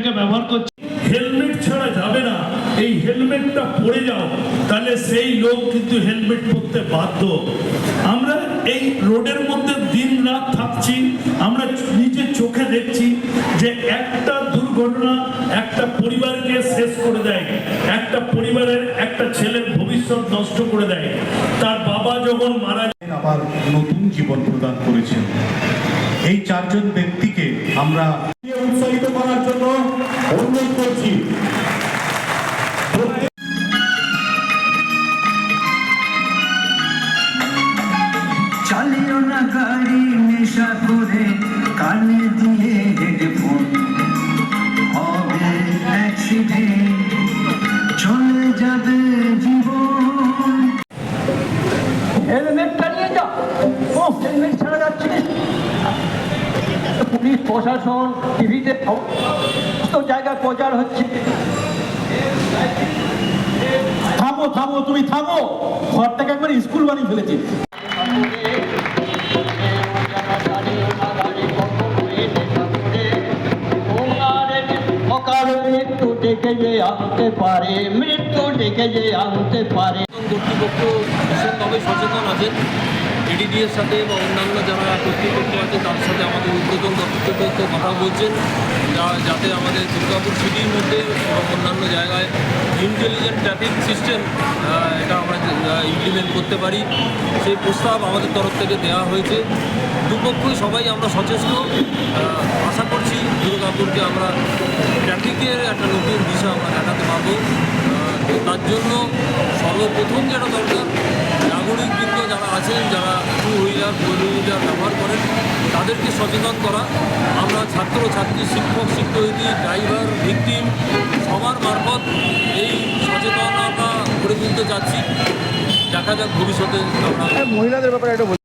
ব্যবহার করছে। হেলমেট ছাড়া যাবে না। এই হেলমেটটা পরে যাও। তাহলে সেই লোক কিন্তু হেলমেট পরতে বাধ্য। আমরা এই রোডের মধ্যে দিন রাত থাকছি। আমরা নিজের চোখে দেখছি যে একটা দুর্ঘটনা একটা পরিবারকে শেষ করে দেয়। একটা পরিবারের একটা ছেলের ভবিষ্যৎ নষ্ট করে দেয়। তার বাবা যখন মারা যায়, আবার নতুন জীবন প্রদান করেছেন। এই চারজন ব্যক্তিকে আমরা উৎসাহিত করার জন্য অনুরোধ করছি। চালিও না গাড়ি নেশা করে কানে দিয়ে হেডফোন। হবে অ্যাক্সিডেন্ট চলে যাবে জীবন। হেলমেটটা নিয়ে যাও। ও হেলমেট ছাড়া যাচ্ছে প্রশাসন টিভিতে সমস্ত জায়গায় প্রচার হচ্ছে। থামো থামো তুমি থামো। ঘরটাকে একবার স্কুল বানিয়ে ফেলেছি। মৃত্যু ডেকে যে আনতে পারে মৃত্যু ডেকে যে আনতে পারে। কর্তৃপক্ষ ভীষণভাবে সচেতন আছেন। এডিডিএর সাথে বা অন্যান্য যারা কর্তৃপক্ষ আছে, তার সাথে আমাদের উদ্বোধন কর্তৃপক্ষ কথা বলছেন। যা- যাতে আমাদের দুর্গাপুর সিটির মধ্যে এবং অন্যান্য জায়গায় ইন্টেলিজেন্ট ট্রাফিক সিস্টেম এটা আমরা ইমপ্লিমেন্ট করতে পারি। সেই প্রস্তাব আমাদের তরফ থেকে দেওয়া হয়েছে। দুপক্ষই সবাই আমরা সচেষ্ট। আশা করছি দুর্গাপুরকে আমরা ট্রাফিকের একটা নতুন দিশা আমরা দেখাতে পারব। তার জন্য সর্বপ্রথম যেটা দরকার, নাগরিকবৃন্দ যারা আছেন, যারা টু হুইলার ফোর হুইলার ব্যবহার করেন, তাদেরকে সচেতন করা। আমরা ছাত্র, ছাত্রী, শিক্ষক, শিক্ষয়িত্রী, ড্রাইভার, ভিকটিম সবার মারফত এই সচেতনতা গড়ে তুলতে চাচ্ছি। দেখা যাক ভবিষ্যতে আমরা